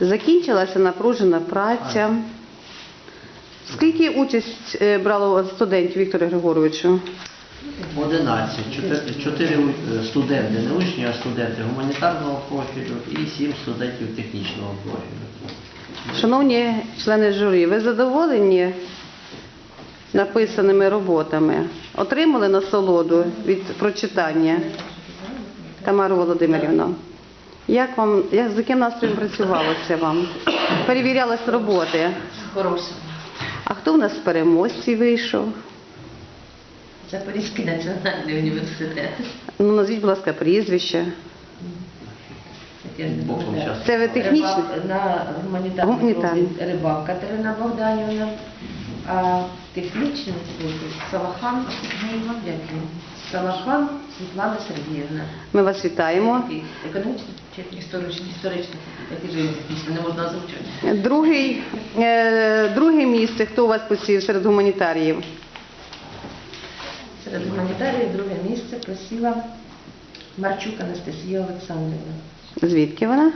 Закінчилася напружена праця. Скільки участь е, брало студентів Вікторе Григоровичу? 11. Чотири, чотири е, студенти, не учні, а студенти гуманітарного профілю і сім студентів технічного профілю. Шановні члени журі, ви задоволені написаними роботами? Отримали насолоду від прочитання? Тамара Володимирівна, як вам, як, з яким настроєм працювалося вам? Перевірялись роботи. Хорошим. А хто в нас з переможців вийшов? Запорізький національний університет. Ну, назвіть, будь ласка, прізвище. Це ви технічно? На гуманітарний Гуманітарний. Рибак Катерина Богданівна, а технічний профіль Салахан, він? Салахан Світлана Сергіївна. Ми вас вітаємо. Економічний чи історичний? Історичний. Який же не можна озвучувати. Другий, е, друге місце, хто у вас посів серед гуманітаріїв? Серед гуманітаріїв друге місце просила Марчук Анастасія Олександрівна. Звідки вона?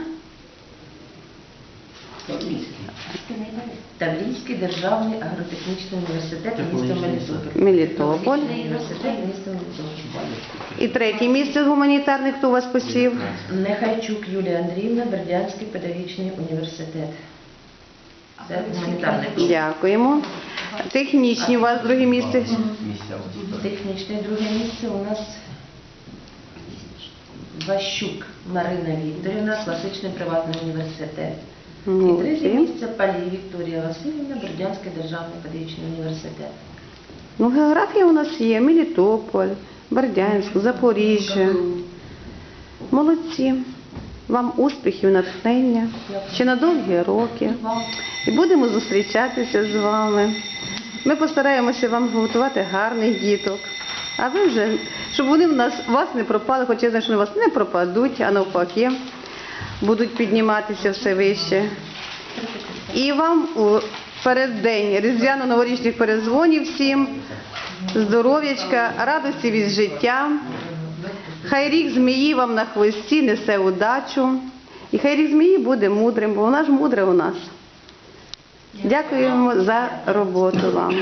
Таврійський державний агротехнічний університет міста Мелітополь. Мелітополь. Університет міста Мелітополь. І третє місце з гуманітарних, хто у вас посів? Нехайчук Юлія Андріївна, Бердянський педагогічний університет. Це гуманітарний. Дякуємо. Технічні у вас друге місце. Технічне друге місце у нас Ващук Марина Вікторівна, класичний приватний університет. І третє Молодці. місце Палій Вікторія Васильівна, Бердянський державний педагогічний університет. Ну, географія у нас є. Мелітополь, Бердянськ, Запоріжжя. Молодці. Вам успіхів, натхнення. Ще на довгі роки. І будемо зустрічатися з вами. Ми постараємося вам готувати гарних діток. А ви вже, щоб вони в нас вас не пропали, хоча я знаю, що вони вас не пропадуть, а навпаки, будуть підніматися все вище. І вам у переддень різдвяно-новорічних перезвонів всім, здоров'ячка, радості від життя. Хай рік змії вам на хвості несе удачу. І хай рік змії буде мудрим, бо вона ж мудра у нас. Дякуємо за роботу вам.